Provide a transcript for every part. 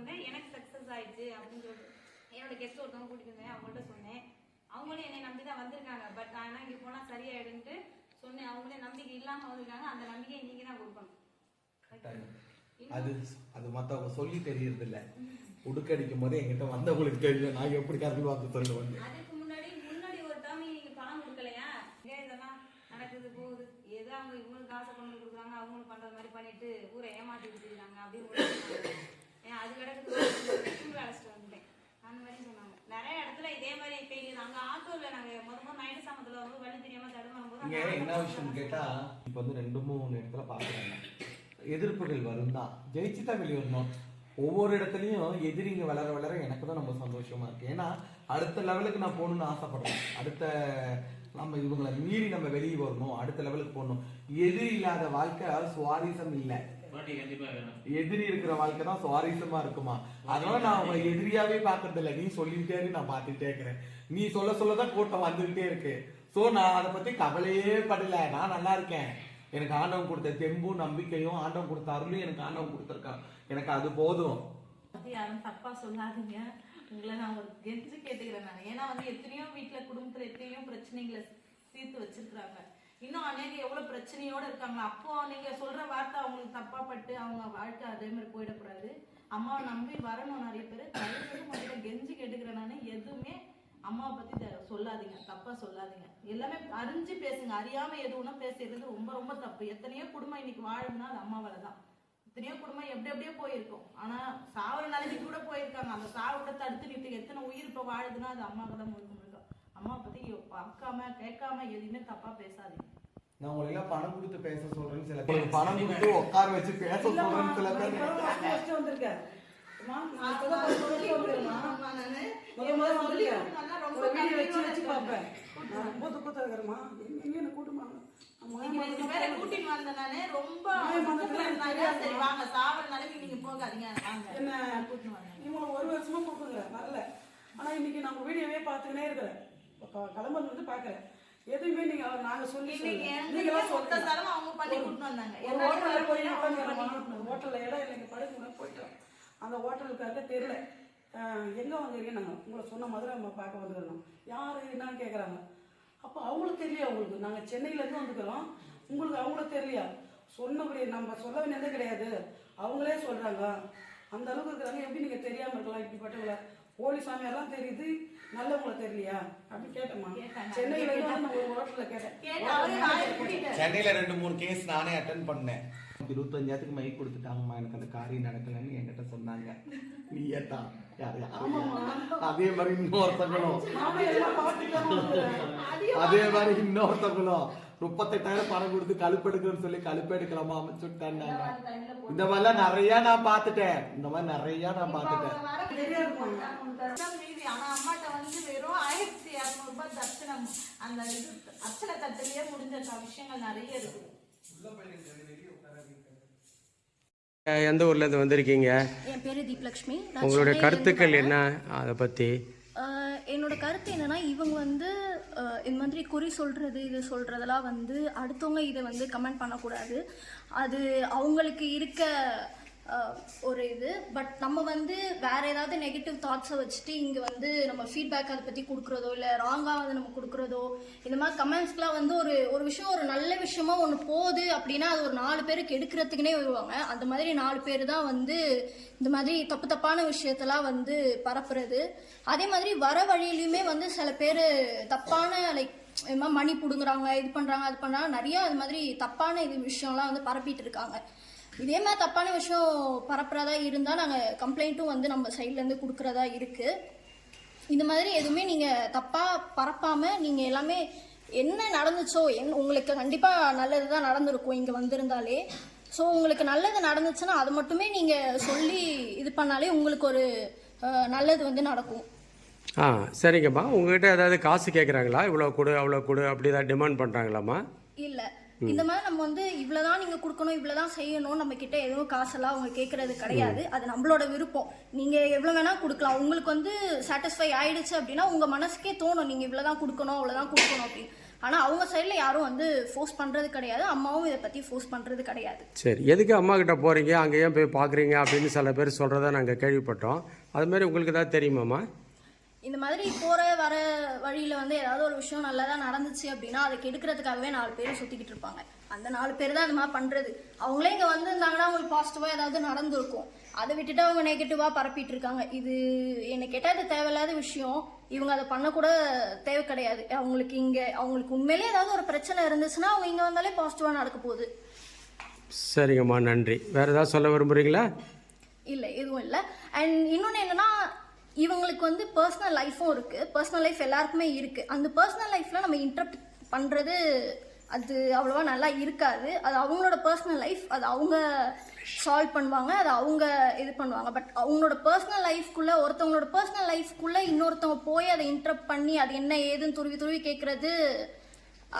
வந்தேன் எனக்கு சக்சஸ் ஆயிடுச்சு அப்படின்னு சொல்லிட்டு என்னோட கெஸ்ட் ஒருத்தவங்க கூட்டிட்டு அவங்கள்ட்ட சொன்னேன். அவங்களும் என்னை நம்பி தான் வந்திருக்காங்க. பட் நான் என்ன இங்க போனா சரியாயிடுன்ட்டு சொன்னேன். அவங்களே நம்பிக்கை இல்லாம வந்திருக்காங்க. அந்த நம்பிக்கையை நீங்க தான் கொடுக்கணும். அது அது மத்தவங்க சொல்லி தெரியறது இல்ல உடுக்கடிக்கும் போது என்கிட்ட வந்தவங்களுக்கு தெரியும். நான் எப்படி கருள் வாக்கு சொல்லுவேன் அதுக்கு முன்னாடி முன்னாடி ஒரு டைம் நீங்க பணம் கொடுக்கலையா? இதெல்லாம் நடக்குது போகுது? ஏதோ அவங்க இவங்களுக்கு காசை கொண்டு கொடுக்குறாங்க? அவங்களுக்கு பண்ற மாதிரி பண்ணிட்டு ஊரை ஏமாத்திட்டு இருக்காங்க அப்படின்னு ஒரு சொன்னாங்க. ஏன் அது கிடக்குது ஸ்கூல் அழைச்சிட்டு வந்துட்டேன் அந்த மாதிரி சொன்னாங்க நிறைய இதே மாதிரி ஃபெயிலியர் அங்க ஆட்டோல நாங்க முத முத நைட்டு சமத்துல வந்து வழி தெரியாம தடுமாறும் போது இங்க என்ன விஷயம் கேட்டா இப்ப வந்து ரெண்டு மூணு இடத்துல பாக்குறாங்க. எதிர்ப்புகள் வரும் தான் ஜெயிச்சு தான் வெளியே வரணும். ஒவ்வொரு இடத்துலயும் எதிரிங்க வளர வளர எனக்கு தான் ரொம்ப சந்தோஷமா இருக்கு. ஏன்னா அடுத்த லெவலுக்கு நான் போகணும்னு ஆசைப்படுறேன். அடுத்த நம்ம இவங்களை மீறி நம்ம வெளியே வரணும் அடுத்த லெவலுக்கு போகணும். எதிரி இல்லாத வாழ்க்கை சுவாரஸ்யம் இல்லை. பாட்டி கண்டிப்பா வேணும். எதிரி இருக்கிற வாழ்க்கை தான் சுவாரஸ்யமா இருக்குமா? அதனால நான் அவங்களை எதிரியாவே பாக்குறது இல்ல நீ சொல்லிக்கிட்டே இரு நான் பார்த்துக்கிட்டே இருக்கிறேன். நீ சொல்ல சொல்லதான் கூட்டம் வந்துகிட்டே இருக்கு. சோ நான் அதை பத்தி கவலையே படல. நான் நல்லா இருக்கேன். எனக்கு ஆண்டவன் கொடுத்த தெம்பும் நம்பிக்கையும் ஆண்டவன் கொடுத்த அருளும் எனக்கு ஆண்டவன் கொடுத்துருக்கான். எனக்கு அது போதும். யாரும் தப்பா சொல்லாதீங்க. உங்களை நான் ஒரு கெஞ்சு கேட்டுக்கிறேன் நான். ஏன்னா வந்து எத்தனையோ வீட்டுல குடும்பத்துல எத்தனையோ பிரச்சனைகளை தீர்த்து வச்சிருக்கிறாங்க. இன்னும் அநேக எவ்வளவு பிரச்சனையோட இருக்காங்க அப்போ நீங்க சொல்ற வார்த்தை அவங்களுக்கு தப்பா பட்டு அவங்க வாழ்க்கை அதே மாதிரி போயிடக்கூடாது. அம்மாவை நம்பி வரணும் நிறைய பேர். தயவு செய்து கெஞ்சு கேட்டுக்கிறேன் நான். எதுவுமே அம்மாவை பத்தி சொல்லாதீங்க. தப்பா சொல்லாதீங்க. எல்லாமே அறிஞ்சு பேசுங்க. அறியாம எதுவும் பேசுறது ரொம்ப ரொம்ப தப்பு. எத்தனையோ குடும்பம் இன்னைக்கு வாழும்னா அது அம்மாவால தான் எத்தனையோ குடும்பம் எப்படி எப்படியோ போயிருக்கும். ஆனா சாவர நிலைமைக்கு கூட போயிருக்காங்க. அந்த சாவு கூட தடுத்து நிறுத்தி எத்தனை உயிர் இப்ப வாழுதுன்னா அது அம்மாவுக்கு தான் முழுக்க முழுக்க. அம்மா பத்தி பார்க்காம கேட்காம எதுவுமே தப்பா பேசாதீங்க. நான் உங்களை எல்லாம் பணம் கொடுத்து பேச சொல்றேன்னு சில பேர் பணம் கொடுத்து உட்கார வச்சு பேச சொல்றேன்னு சில பேர் நீங்க ரெண்டு பேரை கூட்டிட்டு வந்த நானு ரொம்ப. சரி வாங்க சாவர நிலைமைக்கு நீங்க போகாதீங்க வாங்க. என்ன கூட்டிட்டு வாங்க. இவங்க ஒரு வருஷமா கூப்பிடுங்க வரல. ஆனா இன்னைக்கு நம்ம வீடியோவே பார்த்துக்கினே இருக்கிறேன். இப்ப கிளம்புறது வந்து பாக்குறேன் எதுவுமே நீங்க நாங்க சொல்லி சொல்லுங்க. தரம் அவங்க பண்ணி கூட்டிட்டு வந்தாங்க. ஹோட்டல்ல போய் ஹோட்டல்ல இடம் இல்லைங்க படுக்கணும் போயிட்டோம். அந்த ஹோட்டலுக்காக தெரியல. எங்க வாங்குறீங்க நாங்க? உங்களை சொன்ன மாதிரி நம்ம பார்க்க வந்துருக்கோம் யாரு என்னன்னு கேக்குறாங்க. அப்போ அவங்களுக்கு தெரியல அவங்களுக்கு நாங்க சென்னையில இருந்து வந்துக்கிறோம். உங்களுக்கு அவங்களுக்கு தெரியலையா? சொன்னபடி நம்ம சொல்ல வேண்டியதே கிடையாது. அவங்களே சொல்றாங்க. அந்த அளவுக்கு இருக்கிறாங்க. எப்படி நீங்க தெரியாம இருக்கலாம்? இப்படிப்பட்டவங்கள போலீஸ் சாமியாரெல்லாம் தெரியுது. நல்லவங்கள தெரியலையா? அப்படின்னு கேட்டேம்மா. கேட்டாங்க. சென்னையில இருந்து நான் ஒரு ஹோட்டல்ல கேட்டேன். சென்னையில ரெண்டு மூணு கேஸ் நானே அட்டன் பண்ணேன். இருபத்தஞ்சாயிரத்துக்கு மைக் கொடுத்துட்டாங்கம்மா. எனக்கு அந்த காரியம் நடக்கலன்னு என்கிட்ட சொன்னாங்க. நீ ஏத்தா அதே மாதிரி இன்னொருத்தங்களும். அதே மாதிரி இன்னொருத்தங்களும். முப்பத்தெட்டாயிரம் பணம் கொடுத்து கழுப்பெடுக்கணும்னு சொல்லி கழுப்பெடுக்கலாமா அமைச்சு விட்டாங்க இந்த மாதிரிலாம் நிறைய நான் பார்த்துட்டேன். இந்த மாதிரி நிறைய நான் பார்த்துட்டேன். ஆனா அம்மாட்ட வந்து வெறும் ஆயிரத்தி இருநூறு ரூபாய் தட்சணம். அந்த இது தட்டிலேயே முடிஞ்ச விஷயங்கள் நிறைய இருக்குது எந்த ஊர்ல இருந்து வந்திருக்கீங்க? என் பேரு தீப்லக்ஷ்மி. உங்களுடைய கருத்துக்கள் என்ன. அதை பத்தி. ஆஹ் என்னோட கருத்து என்னன்னா இவங்க வந்து இந்த மாதிரி குறி சொல்றது இது சொல்றதெல்லாம் வந்து அடுத்தவங்க இதை வந்து கமெண்ட் பண்ணக்கூடாது. அது அவங்களுக்கு இருக்க ஒரு இது. பட் நம்ம வந்து வேற ஏதாவது நெகட்டிவ் தாட்ஸை வச்சுட்டு இங்கே வந்து நம்ம ஃபீட்பேக் அதை பற்றி கொடுக்குறதோ இல்லை ராங்காக வந்து நம்ம கொடுக்குறதோ இந்த மாதிரி கமெண்ட்ஸ்க்குலாம் வந்து ஒரு ஒரு விஷயம் ஒரு நல்ல விஷயமா ஒன்று போகுது அப்படின்னா அது ஒரு நாலு பேருக்கு எடுக்கிறதுக்குனே வருவாங்க. அந்த மாதிரி நாலு பேர் தான் வந்து இந்த மாதிரி தப்பு தப்பான விஷயத்தெல்லாம் வந்து பரப்புறது. அதே மாதிரி வர வழியிலையுமே வந்து சில பேர் தப்பான லைக் மணி பிடுங்குறாங்க இது பண்ணுறாங்க அது பண்ணுறாங்க நிறையா அது மாதிரி தப்பான இது விஷயம்லாம் வந்து பரப்பிட்டு இருக்காங்க. இதே மாதிரி தப்பான விஷயம் பரப்புறதா இருந்தால் நாங்கள் கம்ப்ளைண்ட்டும் வந்து நம்ம சைட்லேருந்து கொடுக்குறதா இருக்குது இந்த மாதிரி எதுவுமே நீங்கள் தப்பாக பரப்பாமல் நீங்கள் எல்லாமே என்ன நடந்துச்சோ என் உங்களுக்கு கண்டிப்பாக நல்லது தான் நடந்திருக்கும் இங்கே வந்திருந்தாலே. ஸோ உங்களுக்கு நல்லது நடந்துச்சுன்னா அது மட்டுமே நீங்கள் சொல்லி இது பண்ணாலே உங்களுக்கு ஒரு நல்லது வந்து நடக்கும். ஆ சரிங்கம்மா. உங்ககிட்ட ஏதாவது காசு கேட்குறாங்களா இவ்வளோ கொடு அவ்வளோ கொடு அப்படி ஏதாவது டிமாண்ட் பண்ணுறாங்களாம்மா இல்லை. இந்த மாதிரி நம்ம வந்து இவ்வளோதான் நீங்கள் கொடுக்கணும் இவ்வளோதான் செய்யணும் நம்ம கிட்ட எதுவும் காசெல்லாம் அவங்க கேட்கறது கிடையாது. அது நம்மளோட விருப்பம். நீங்கள் எவ்வளோ வேணால் கொடுக்கலாம். உங்களுக்கு வந்து சாட்டிஸ்ஃபை ஆயிடுச்சு அப்படின்னா உங்கள் மனசுக்கே தோணும் நீங்கள் இவ்வளோதான் கொடுக்கணும் அவ்வளோதான் கொடுக்கணும் அப்படின்னு. ஆனால் அவங்க சைடில் யாரும் வந்து ஃபோர்ஸ் பண்ணுறது கிடையாது. அம்மாவும் இதை பற்றி ஃபோர்ஸ் பண்ணுறது கிடையாது. சரி எதுக்கு அம்மா கிட்ட போகிறீங்க அங்கே ஏன் போய் பார்க்குறீங்க அப்படின்னு சில பேர் சொல்கிறத நாங்கள் கேள்விப்பட்டோம். அது மாதிரி உங்களுக்கு ஏதாவது தெரியுமாம்மா? இந்த மாதிரி போகிற வர வழியில் வந்து ஏதாவது ஒரு விஷயம் நல்லதாக நடந்துச்சு அப்படின்னா அதை கெடுக்கிறதுக்காகவே நாலு பேர் சுற்றிக்கிட்டு இருப்பாங்க. அந்த நாலு பேர் தான் அந்த மாதிரி பண்ணுறது அவங்களே இங்கே வந்திருந்தாங்கன்னா அவங்களுக்கு பாசிட்டிவாக ஏதாவது நடந்திருக்கும். அதை விட்டுட்டு அவங்க நெகட்டிவாக பரப்பிட்டு இருக்காங்க. இது என்னை கேட்டால் இது தேவையில்லாத விஷயம். இவங்க அதை பண்ணக்கூட தேவை கிடையாது. அவங்களுக்கு இங்கே அவங்களுக்கு உண்மையிலேயே ஏதாவது ஒரு பிரச்சனை இருந்துச்சுன்னா அவங்க இங்கே வந்தாலே பாசிட்டிவாக நடக்க போகுது. சரிங்கம்மா நன்றி. வேறு ஏதாவது சொல்ல விரும்புகிறீங்களா இல்லை எதுவும் இல்லை. அண்ட் இன்னொன்று என்னன்னா இவங்களுக்கு வந்து பர்சனல் லைஃப்பும் இருக்குது பர்சனல் லைஃப் எல்லாருக்குமே இருக்குது அந்த பர்சனல் லைஃப்பில் நம்ம இன்டரப்ட் பண்ணுறது அது அவ்வளோவா நல்லா இருக்காது. அது அவங்களோட பர்சனல் லைஃப் அது அவங்க சால்வ் பண்ணுவாங்க அது அவங்க இது பண்ணுவாங்க. பட் அவங்களோட பர்சனல் லைஃப்குள்ளே ஒருத்தவங்களோட பர்சனல் லைஃப்குள்ளே இன்னொருத்தவங்க போய் அதை இன்டரப்ட் பண்ணி அது என்ன ஏதுன்னு துருவி துருவி கேட்குறது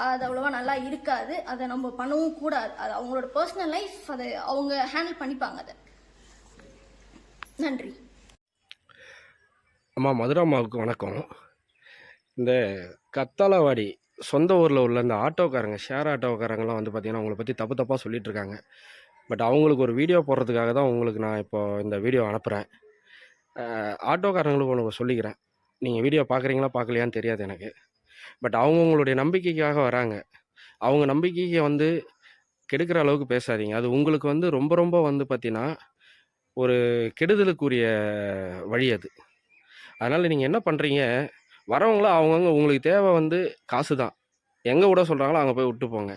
அது அவ்வளோவா நல்லா இருக்காது. அதை நம்ம பண்ணவும் கூடாது. அது அவங்களோட பர்சனல் லைஃப் அதை அவங்க ஹேண்டில் பண்ணிப்பாங்க அதை. நன்றி. அம்மா மதுராமாவுக்கு வணக்கம். இந்த கத்தாலவாடி சொந்த ஊரில் உள்ள இந்த ஆட்டோக்காரங்க ஷேர் ஆட்டோக்காரங்களாம் வந்து பார்த்திங்கன்னா உங்களை பற்றி தப்பு தப்பாக சொல்லிட்டு இருக்காங்க. பட் அவங்களுக்கு ஒரு வீடியோ போடுறதுக்காக தான் உங்களுக்கு நான் இப்போ இந்த வீடியோ அனுப்புகிறேன் ஆட்டோக்காரங்களுக்கு உனக்கு சொல்லிக்கிறேன். நீங்கள் வீடியோ பார்க்குறீங்களா பார்க்கலையான்னு தெரியாது எனக்கு. பட் அவங்கவுங்களுடைய நம்பிக்கைக்காக வராங்க. அவங்க நம்பிக்கையை வந்து கெடுக்கிற அளவுக்கு பேசாதீங்க. அது உங்களுக்கு வந்து ரொம்ப ரொம்ப வந்து பார்த்திங்கன்னா ஒரு கெடுதலுக்குரிய வழி அது. அதனால் நீங்கள் என்ன பண்ணுறீங்க வரவங்கள அவங்கவுங்க உங்களுக்கு தேவை வந்து காசு தான். எங்கே விட சொல்கிறாங்களோ அங்கே போய் விட்டு போங்க.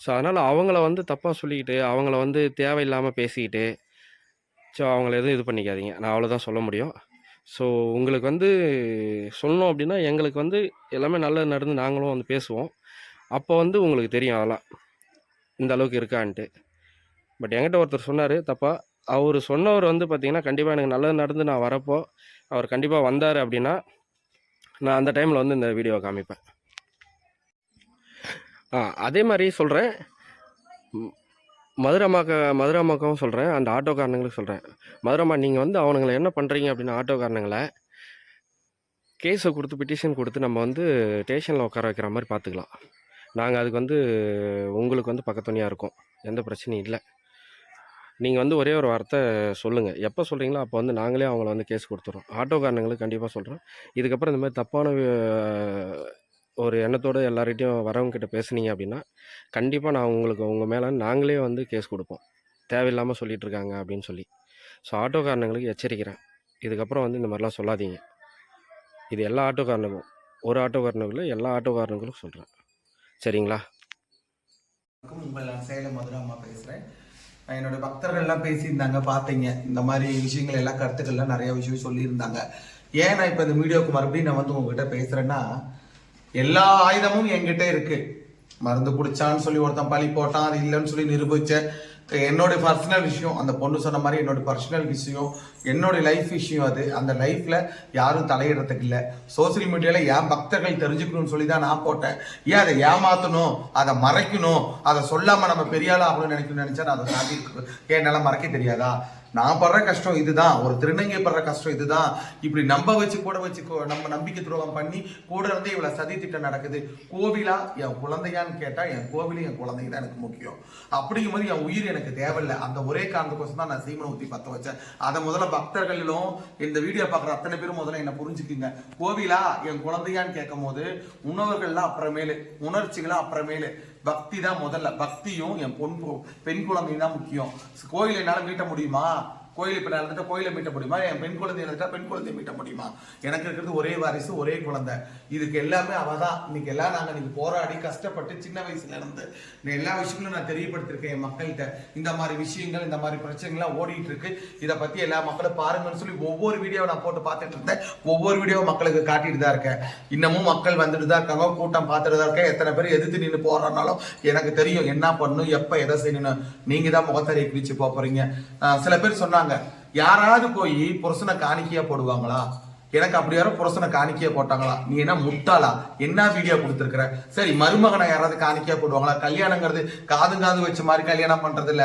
ஸோ அதனால் அவங்கள வந்து தப்பாக சொல்லிக்கிட்டு அவங்கள வந்து தேவையில்லாமல் பேசிக்கிட்டு ஸோ அவங்கள எதுவும் இது பண்ணிக்காதீங்க. நான் அவ்வளோதான் சொல்ல முடியும். ஸோ உங்களுக்கு வந்து சொல்லணும் அப்படின்னா எங்களுக்கு வந்து எல்லாமே நல்லது நடந்து நாங்களும் வந்து பேசுவோம். அப்போ வந்து உங்களுக்கு தெரியும் அதெல்லாம். இந்த அளவுக்கு இருக்கான்ட்டு. பட் என்கிட்ட ஒருத்தர் சொன்னார் தப்பாக அவர் சொன்னவர் வந்து பார்த்திங்கன்னா கண்டிப்பாக எனக்கு நல்லது நடந்து நான் வரப்போ அவர் கண்டிப்பாக வந்தார் அப்படின்னா நான் அந்த டைமில் வந்து இந்த வீடியோவை காமிப்பேன். ஆ அதே மாதிரி சொல்கிறேன் மதுரமாக்க மதுரமாக்கவும் சொல்கிறேன் அந்த ஆட்டோக்காரனுங்களுக்கு சொல்கிறேன் மதுரமா நீங்கள் வந்து அவனுங்களை என்ன பண்ணுறீங்க அப்படின்னா ஆட்டோக்காரனுங்களை கேஸை கொடுத்து பிட்டிஷன் கொடுத்து நம்ம வந்து ஸ்டேஷனில் உட்கார வைக்கிற மாதிரி பார்த்துக்கலாம். நாங்கள் அதுக்கு வந்து உங்களுக்கு வந்து பக்கத்துணையாக இருக்கோம். எந்த பிரச்சனையும் இல்லை. நீங்கள் வந்து ஒரே ஒரு வார்த்தை சொல்லுங்கள் எப்போ சொல்கிறீங்களோ அப்போ வந்து நாங்களே அவங்கள வந்து கேஸ் கொடுத்துறோம். ஆட்டோக்காரனுங்களுக்கு கண்டிப்பாக சொல்கிறோம் இதுக்கப்புறம் இந்த மாதிரி தப்பான ஒரு எண்ணத்தோடு எல்லார்கிட்டையும் வரவங்க கிட்ட பேசுனீங்க அப்படின்னா கண்டிப்பாக நான் உங்களுக்கு உங்கள் மேலே நாங்களே வந்து கேஸ் கொடுப்போம். தேவையில்லாமல் சொல்லிகிட்டு இருக்காங்க அப்படின்னு சொல்லி. ஸோ ஆட்டோக்காரனுங்களுக்கு எச்சரிக்கிறேன். இதுக்கப்புறம் வந்து இந்த மாதிரிலாம் சொல்லாதீங்க. இது எல்லா ஆட்டோக்காரனுக்கும் ஒரு ஆட்டோக்காரனுக்குள்ள எல்லா ஆட்டோக்காரனுங்களுக்கும் சொல்கிறேன் சரிங்களா? வணக்கம். உங்கள் நான் சேலம் மதுரா என்னோட பக்தர்கள்லாம் பேசியிருந்தாங்க பார்த்தீங்க. இந்த மாதிரி விஷயங்கள் எல்லாம் கருத்துக்கள்லாம் நிறைய விஷயம் சொல்லியிருந்தாங்க. ஏன் நான் இப்போ இந்த வீடியோக்கு மறுபடியும் நான் வந்து உங்ககிட்ட பேசுகிறேன்னா எல்லா ஆயுதமும் என்கிட்ட இருக்கு. மருந்து குடிச்சான்னு சொல்லி ஒருத்தன் பழி போட்டான் அது இல்லைன்னு சொல்லி நிரூபிச்சேன். என்னோட பர்சனல் விஷயம் அந்த பொண்ணு சொன்ன மாதிரி என்னோட பர்சனல் விஷயம் என்னோட லைஃப் விஷயம் அது. அந்த லைஃப்பில் யாரும் தலையிடறதுக்கு இல்லை. சோசியல் மீடியாவில் என் பக்தர்கள் தெரிஞ்சுக்கணும்னு சொல்லி தான் நான் போட்டேன். ஏன் அதை ஏமாற்றணும் அதை மறைக்கணும்? அதை சொல்லாமல் நம்ம பெரிய ஆள் ஆகணும்னு நினைக்கணும்னு நினச்சா நான் அதை சாதி இருக்கு மறைக்க தெரியாதா? நான் படுற கஷ்டம் இதுதான். ஒரு திருநங்கை படுற கஷ்டம் இதுதான். இப்படி நம்ப வச்சு கூட வச்சு நம்ம நம்பிக்கை துரோகம் பண்ணி கூட இருந்து இவ்வளவு சதி திட்டம் நடக்குது. கோவிலா? என் குழந்தையான்னு கேட்டா என் கோவிலும் என் குழந்தை தான் எனக்கு முக்கியம். அப்படிங்கும்போது என் உயிர் எனக்கு தேவையில்லை. அந்த ஒரே காரணத்துக்கோசம் தான் நான் சீமனை ஊத்தி பத்த வச்சேன். அதை முதல்ல பக்தர்களிலும் இந்த வீடியோ பார்க்குற அத்தனை பேரும் முதல்ல என்ன புரிஞ்சுக்குங்க. கோவிலா? என் குழந்தையான்னு கேட்கும் போது உணவுகள்லாம் அப்புறமேலு உணர்ச்சிகள்லாம் அப்புறமேலு பக்தி தான் முதல்ல. பக்தியும் என் பொன் பெண் குழந்தையும் தான் முக்கியம். கோயிலை என்னால் மீட்ட முடியுமா? கோயில் இப்ப நான் கோயிலை மீட்ட முடியுமா? என் பெண் குழந்தை இருந்துட்டா பெண் குழந்தையை மீட்ட முடியுமா? எனக்கு இருக்கிறது ஒரே வாரிசு ஒரே குழந்தை. இதுக்கு எல்லாமே அவ தான். இன்னைக்கு எல்லாம் நாங்கள் இன்னைக்கு போராடி கஷ்டப்பட்டு சின்ன வயசுல இருந்து எல்லா விஷயங்களும் நான் தெரியப்படுத்திருக்கேன் என் மக்கள்கிட்ட. இந்த மாதிரி விஷயங்கள் இந்த மாதிரி பிரச்சனைகள்லாம் ஓடிட்டு இருக்கு. இதை பத்தி எல்லா மக்களும் பாருங்கன்னு சொல்லி ஒவ்வொரு வீடியோவை நான் போட்டு பார்த்துட்டு இருந்தேன். ஒவ்வொரு வீடியோவும் மக்களுக்கு காட்டிட்டு தான் இருக்கேன். இன்னமும் மக்கள் வந்துட்டு தான் இருக்காங்க. கூட்டம் பார்த்துட்டு தான் இருக்கேன். எத்தனை பேர் எதிர்த்து நின்று போறானாலும் எனக்கு தெரியும் என்ன பண்ணணும் எப்போ எதை செய்யணும் நீங்க தான் முகத்தறியை கிழிச்சு போகிறீங்க போறீங்க. சில பேர் சொன்னாங்க யாராவது போய் புருஷனை காணிக்கையா போடுவாங்களா? எனக்கு அப்படி யாரும் புருஷனை காணிக்கையா போட்டாங்களா? நீ என்ன முட்டாளா? என்ன வீடியோ கொடுத்துருக்குற? சரி மருமகனை யாராவது காணிக்கையா போடுவாங்களா? கல்யாணங்கிறது காது காது வச்ச மாதிரி கல்யாணம் பண்றது இல்ல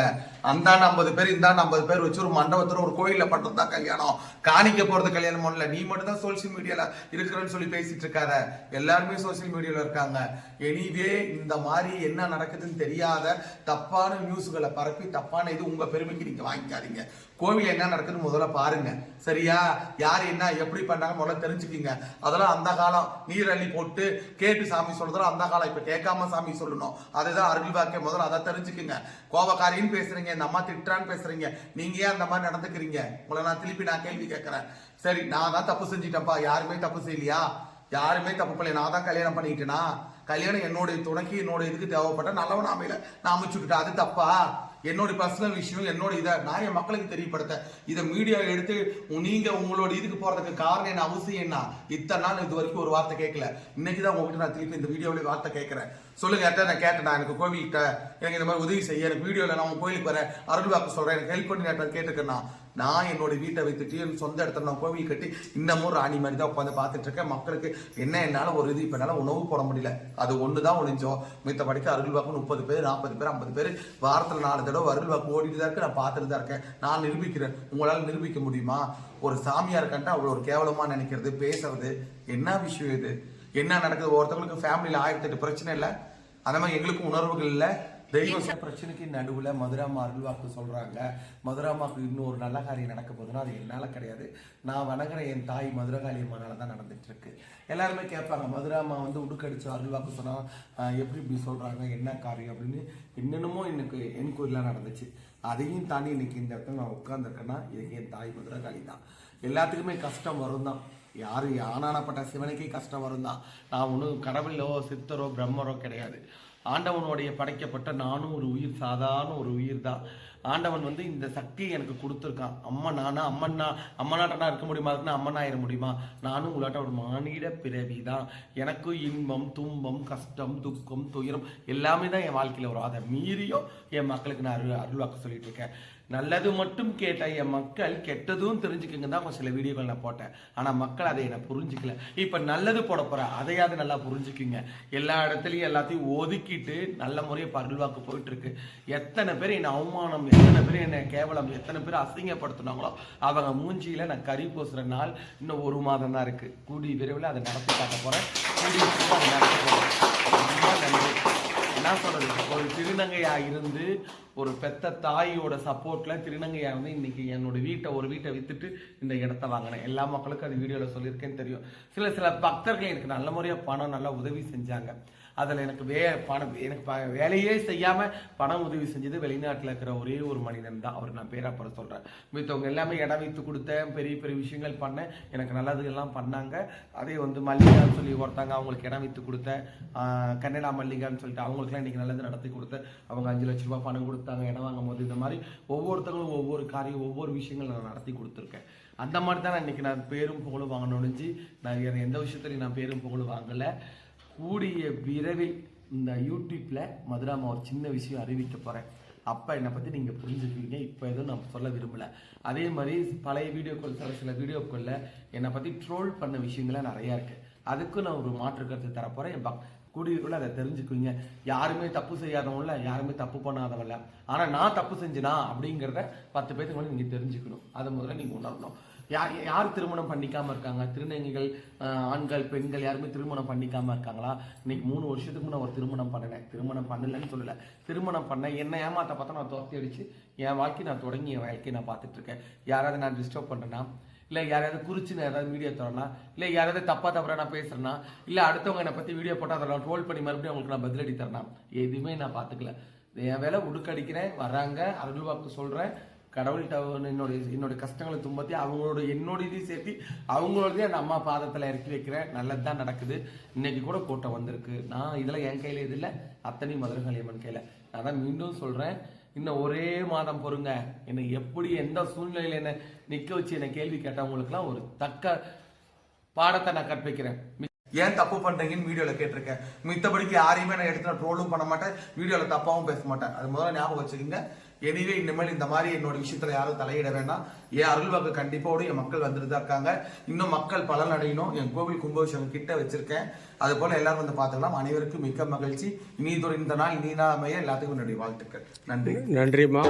அந்தாண்டு ஐம்பது பேர் இந்தாண்டு ஐம்பது பேர் வச்சு ஒரு மண்டபத்துல ஒரு கோயில்ல பண்றது தான் கல்யாணம். காணிக்க போறது கல்யாணம் பண்ணல. நீ மட்டும் தான் சோசியல் மீடியால இருக்கிறன்னு சொல்லி பேசிட்டு இருக்காத. எல்லாருமே சோசியல் மீடியால இருக்காங்க. எனிவே இந்த மாதிரி என்ன நடக்குதுன்னு தெரியாத தப்பான நியூஸ்களை பரப்பி தப்பான இது உங்க பெருமைக்கு நீங்க வாங்கிக்காதீங்க. கோவில் என்ன நடக்குதுன்னு முதல்ல பாருங்க. சரியா? யார் என்ன எப்படி பண்ணாங்க முதல்ல தெரிஞ்சுக்கிங்க. அதெல்லாம் அந்த காலம் நீர் அள்ளி போட்டு கேட்டு சாமி சொல்றதெல்லாம் அந்த காலம். இப்போ கேட்காம சாமி சொல்லணும். அதுதான் அருள் வாக்கே முதல்ல அதை தெரிஞ்சுக்குங்க. கோபக்காரின்னு பேசுறீங்க இந்த அம்மா திட்டுறான்னு பேசுறீங்க. நீங்க ஏன் அந்த மாதிரி நடந்துக்கிறீங்க? உங்களை நான் திருப்பி நான் கேள்வி கேட்கறேன். சரி நான் தான் தப்பு செஞ்சிட்டேன்ப்பா. யாருமே தப்பு செய்யலையா? யாருமே தப்பு பண்ணல. நான் தான் கல்யாணம் பண்ணிக்கிட்டேனா? கல்யாணம் என்னோட துணைக்கு என்னோட இதுக்கு தேவைப்பட்ட நல்லவன் அமையல. நான் அமைச்சுக்கிட்டேன் அது தப்பா? என்னோட பர்சனல் விஷயம் என்னோட இதை நான் என் மக்களுக்கு தெரியப்படுத்த. இதை மீடியா எடுத்து உ- நீங்க உங்களோட இதுக்கு போறதுக்கு காரணம் என்ன அவசியம் என்ன? இத்தனை நாள் இது வரைக்கும் ஒரு வார்த்தை கேட்கல. இன்னைக்கு தான் உங்ககிட்ட நான் திருப்பி இந்த வீடியோவிலே வார்த்தை கேட்கறேன். சொல்லுங்க யார்ட்ட நான் கேட்டேன் நான்? எனக்கு கோவில்கிட்ட எனக்கு இந்த மாதிரி உதவி செய்ய எனக்கு வீடியோவில் நான் உங்க கோயிலுக்கு வரேன். அருள் வாக்கு சொல்றேன் எனக்கு ஹெல்ப் பண்ணி நான் நான் என்னோட வீட்டை வைத்துட்டு என் சொந்த இடத்துல நான் கோவில் கட்டி இன்னமும் ராணி மாதிரி தான் உட்காந்து பார்த்துட்டு இருக்கேன். மக்களுக்கு என்ன என்னால் ஒரு இது இப்போ என்னால் உணவு போட முடியல. அது ஒன்று தான் ஒழிஞ்சோம் மித்த படிக்க அருள் வாக்கு முப்பது பேர் நாற்பது பேர் ஐம்பது பேர் வாரத்தில் நாலு தடவை அருள் வாக்கு ஓடிட்டு தான் இருக்கு. நான் பார்த்துட்டு தான் இருக்கேன். நான் நிரூபிக்கிறேன். உங்களால் நிரூபிக்க முடியுமா? ஒரு சாமியார் இருக்கான்ட்டு அவ்வளோ ஒரு கேவலமாக நினைக்கிறது பேசுறது. என்ன விஷயம் இது? என்ன நடக்குது? ஒருத்தவங்களுக்கு ஃபேமிலியில் ஆயிரத்தெட்டு பிரச்சனை இல்லை. அந்த மாதிரி எங்களுக்கும் உணர்வுகள் இல்லை. தெய்வ பிரச்சனைக்கு நடுவில் மதுராமா அருள்வாக்கு சொல்றாங்க. மதுராமாக்கு இன்னும் ஒரு நல்ல காரியம் நடக்க போதுன்னா அது என்னால கிடையாது. நான் வணங்குற என் தாய் மதுரகாளி அம்மனால தான் நடந்துட்டு இருக்கு எல்லாருமே கேட்பாங்க மதுராமா வந்து உடுக்கடிச்சு அருள்வாக்கு சொன்னா எப்படி இப்படி சொல்றாங்க? என்ன காரியம்? அப்படின்னு என்னென்னமோ எனக்கு என் நடந்துச்சு. அதையும் தாண்டி இன்னைக்கு இந்த இடத்துல நான் உட்காந்துருக்கேன்னா இதுக்கு என் தாய் மதுரகாளி தான். எல்லாத்துக்குமே கஷ்டம் வரும் தான் யாரு ஆனானப்பட்ட சிவனுக்கே கஷ்டம் வரும் தான் நான் ஒன்றும் கடவுளோ சித்தரோ பிரம்மரோ கிடையாது. ஆண்டவனுடைய படைக்கப்பட்ட நானும் ஒரு உயிர் சாதாரண ஒரு உயிர் தான் ஆண்டவன் வந்து இந்த சக்தியை எனக்கு கொடுத்துருக்கான். அம்மா நானா அம்மன்னா அம்மனாட்டனா இருக்க முடியுமா? இருக்குன்னா அம்மன் ஆயிட முடியுமா? நானும் உங்களாட்ட ஒரு மானிட பிறவி தான் எனக்கும் இன்பம் துன்பம் கஷ்டம் துக்கம் துயரம் எல்லாமே தான் என் வாழ்க்கையில் வரும். அதை மீறியும் என் மக்களுக்கு நான் அருள் அருள்வாக்க சொல்லிட்டு இருக்கேன். நல்லது மட்டும் கேட்ட என் மக்கள் கெட்டதும் தெரிஞ்சுக்கங்க தான் கொஞ்சம் சில வீடியோக்கள் நான் போட்டேன். ஆனால் மக்கள் அதை என்னை புரிஞ்சுக்கல. இப்போ நல்லது போட போறேன் அதையாவது நல்லா புரிஞ்சுக்குங்க. எல்லா இடத்துலையும் எல்லாத்தையும் ஒதுக்கிட்டு நல்ல முறையை பருள்வாக்கு போயிட்டு இருக்கு எத்தனை பேர் என்னை அவமானம் எத்தனை பேர் என்னை கேவலம் எத்தனை பேர் அசிங்கப்படுத்தினாங்களோ அவங்க மூஞ்சியில் நான் கறி பூசுகிற நாள் இன்னும் ஒரு மாதம் தான் இருக்குது கூடி விரைவில் அதை நடத்தி காட்ட போகிறேன் கூடிய விரைவில் அதை நடத்த போகிறேன் என்ன சொல்றது? ஒரு திருநங்கையா இருந்து ஒரு பெத்த தாயோட சப்போர்ட்ல திருநங்கையா இருந்து இன்னைக்கு என்னோட வீட்டை ஒரு வீட்டை வித்துட்டு இந்த இடத்த வாங்கினேன். எல்லா மக்களுக்கும் அது வீடியோல சொல்லியிருக்கேன்னு தெரியும். சில சில பக்தர்கள் எனக்கு நல்ல முறையா பணம் நல்லா உதவி செஞ்சாங்க. அதில் எனக்கு வே பணம் எனக்கு ப- வேலையே செய்யாமல் பணம் உதவி செஞ்சது வெளிநாட்டில் இருக்கிற ஒரே ஒரு மனிதன் தான். அவர் நான் பேரா பட சொல்கிறேன் மித்தவங்க எல்லாமே இடம் வைத்து கொடுத்தேன் பெரிய பெரிய விஷயங்கள் பண்ணேன். எனக்கு நல்லதுகள்லாம் பண்ணாங்க. அதே வந்து மல்லிகான்னு சொல்லி ஒருத்தாங்க அவங்களுக்கு இடம் வைத்து கொடுத்தேன். கன்னடா மல்லிகான்னு சொல்லிட்டு அவங்களுக்குலாம் இன்றைக்கி நல்லது நடத்தி கொடுத்தேன். அவங்க அஞ்சு லட்ச ரூபாய் பணம் கொடுத்தாங்க இடம் வாங்கும் போது இந்த மாதிரி ஒவ்வொருத்தங்களும் ஒவ்வொரு காரியம் ஒவ்வொரு விஷயங்கள் நான் நடத்தி கொடுத்துருக்கேன். அந்த மாதிரி தான் நான் இன்றைக்கி நான் பேரும் புகழும் வாங்கணும்னு நான் எந்த விஷயத்துலையும் நான் பேரும் புகழும் வாங்கலை. கூடிய விரைவில் இந்த யூடியூப்பில் மதுராமா ஒரு சின்ன விஷயம் அறிவிக்க போகிறேன் அப்போ என்னை பற்றி நீங்கள் புரிஞ்சுக்குவீங்க. இப்போ எதுவும் நான் சொல்ல விரும்பலை. அதே மாதிரி பழைய வீடியோக்கள் சில சில வீடியோக்களில் என்னை பற்றி ட்ரோல் பண்ண விஷயங்கள்லாம் நிறையா இருக்குது அதுக்கும் நான் ஒரு மாற்று கருத்து தரப்போகிறேன் என் பக் கூடியிருக்குள்ள அதை தெரிஞ்சுக்குவீங்க. யாருமே தப்பு செய்யாதவங்கள யாருமே தப்பு பண்ணாதவங்கள ஆனால் நான் தப்பு செஞ்சுனா அப்படிங்கிறத பத்து பேருக்கு வந்து நீங்கள் தெரிஞ்சுக்கணும். அதை முதல்ல நீங்கள் உணரணும். யார் யார் திருமணம் பண்ணிக்காமல் இருக்காங்க? திருநங்கைகள் ஆண்கள் பெண்கள் யாருமே திருமணம் பண்ணிக்காமல் இருக்காங்களா? இன்னைக்கு மூணு வருஷத்துக்கு முன்னே ஒரு திருமணம் பண்ணினேன் திருமணம் பண்ணலன்னு சொல்லலை. திருமணம் பண்ண என்ன ஏமாத்த பார்த்தா நான் துரத்தி அடிச்சு என் வாழ்க்கை நான் தொடங்கி என் வாழ்க்கையை நான் பார்த்துட்ருக்கேன் யாராவது நான் டிஸ்டர்ப் பண்ணேன்னா இல்லை யாராவது குறிச்சு நான் ஏதாவது வீடியோ தரேனா இல்லை யாராவது தப்பாக தப்பாக நான் பேசுகிறேன்னா இல்லை அடுத்தவங்க என்னை பற்றி வீடியோ போட்டால் தரலாம் ட்ரோல் பண்ணி மறுபடியும் அவங்களுக்கு நான் பதிலடி தரேனா எதுவுமே நான் பார்த்துக்கல. என் வேலை உடுக்கடிக்கிறேன் வராங்க அருள்வாக்கு சொல்கிறேன் கடவுள்கிட்ட என்னோட என்னோட கஷ்டங்களை துன்பத்தி அவங்களோட என்னோட இதையும் சேர்த்து அவங்களோடதே அந்த அம்மா பாதத்தில் இறக்கி வைக்கிறேன். நல்லது தான் நடக்குது. இன்னைக்கு கூட கூட்டம் வந்திருக்கு. நான் இதெல்லாம் என் கையில் இது இல்லை. அத்தனையும் மதுரகாளியம்மன் கையில். நான் தான் மீண்டும் சொல்கிறேன் இன்னும் ஒரே மாதம் பொறுங்க. என்னை எப்படி எந்த சூழ்நிலையில் என்னை நிற்க வச்சு என்னை கேள்வி கேட்டவங்களுக்குலாம் ஒரு தக்க பாடத்தை நான் கற்பிக்கிறேன். ஏன் தப்பு பண்றீங்கன்னு வீடியோல கேட்டிருக்கேன். மித்தபடிக்கு யாரையுமே நான் எடுத்து நான் ட்ரோலும் பண்ண மாட்டேன். வீடியோல தப்பாவும் பேச மாட்டேன். அது முதல்ல ஞாபகம் வச்சுக்கோங்க. எனிவே இனிமேல் இந்த மாதிரி என்னோட விஷயத்துல யாரும் தலையிட வேண்டாம். என் அருள்வாக்கு கண்டிப்போடு என் மக்கள் வந்துட்டு தான் இருக்காங்க. இன்னும் மக்கள் பலன் அடையணும். என் கோவில் கும்பாபிஷேகம் கிட்ட வச்சிருக்கேன். அது போல எல்லாரும் வந்து பார்த்துக்கலாம். அனைவருக்கும் மிக்க மகிழ்ச்சி. இனி இந்த நாள் இனி நாள் அமைய எல்லாத்துக்கும் என்னுடைய வாழ்த்துக்கள். நன்றி. நன்றிம்மா.